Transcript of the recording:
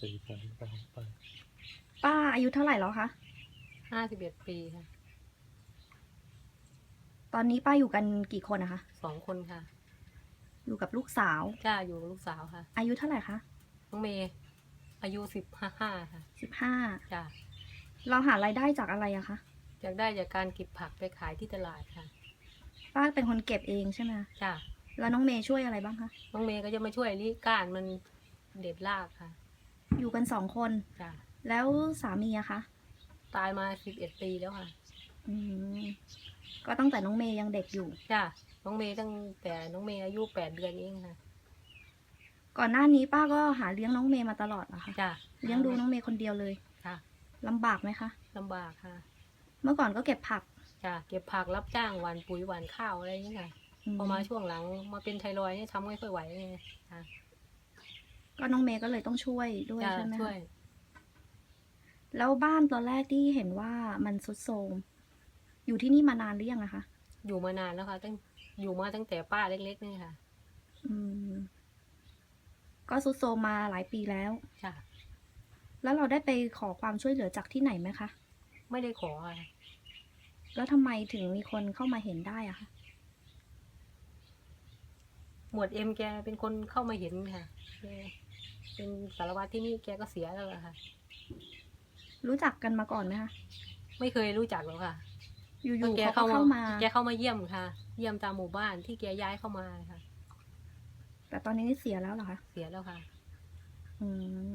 สี่สามสองไปป้าอายุเท่าไหร่แล้วคะห้าสิบเอ็ดปีค่ะตอนนี้ป้าอยู่กันกี่คนนะคะ สองคนค่ะ อยู่กับลูกสาวจ้าอยู่กับลูกสาวค่ะอายุเท่าไหร่คะน้องเมย์อายุสิบห้าห้าค่ะสิบห้าจ้าเราหารายได้จากอะไรอะคะอยากได้จากการเก็บผักไปขายที่ตลาดค่ะ ป้าเป็นคนเก็บเองใช่ไหมจ้าแล้วน้องเมย์ช่วยอะไรบ้างคะน้องเมย์ก็จะมาช่วยรีก้านมันเด็ดรากค่ะ อยู่กันสองคน จ้าแล้วสามีอะคะตายมาสิบเอ็ดปีแล้วค่ะ อืมก็ตั้งแต่น้องเมย์ยังเด็กอยู่ จ้าน้องเมย์ตั้งแต่น้องเมย์อายุแปดเดือนเองค่ะ ก่อนหน้านี้ป้าก็หาเลี้ยงน้องเมย์มาตลอดเหรอคะจ้าเลี้ยงดูน้องเมย์คนเดียวเลยค่ะลำบากไหมคะ ลำบากค่ะ เมื่อก่อนก็เก็บผักจ้าเก็บผักรับจ้างหวานปุ๋ยหวานข้าวอะไรอย่างเงี้ยค่ะพอมาช่วงหลังมาเป็นไทรอยด์เนี่ยทำไม่ค่อยไหวไงค่ะ ก็น้องเมย์ก็เลยต้องช่วยด้วยจ้าใช่ไหมช่วคะยแล้วบ้านตอนแรกที่เห็นว่ามันสุดโทรมอยู่ที่นี่มานานหรือยังอะคะอยู่มานานแล้วค่ะตั้งอยู่มาตั้งแต่ป้าเล็กๆนี่ค่ะ อืม ก็สุดโทรมมาหลายปีแล้วจ้ะแล้วเราได้ไปขอความช่วยเหลือจากที่ไหนไหมคะ ไม่ได้ขอค่ะแล้วทำไมถึงมีคนเข้ามาเห็นได้อะคะ หมวดเอ็มแกเป็นคนเข้ามาเห็นค่ะแก เป็นสารวัตรที่นี่แกก็เสียแล้วอะค่ะ รู้จักกันมาก่อนไหมคะ ไม่เคยรู้จักหรอกค่ะอยู่ๆแกเขาก็เข้ามา แกเข้ามาเยี่ยมค่ะ เยี่ยมตามหมู่บ้านที่แกย้ายเข้ามาค่ะ แต่ตอนนี้เสียแล้วเหรอคะ เสียแล้วค่ะ อืม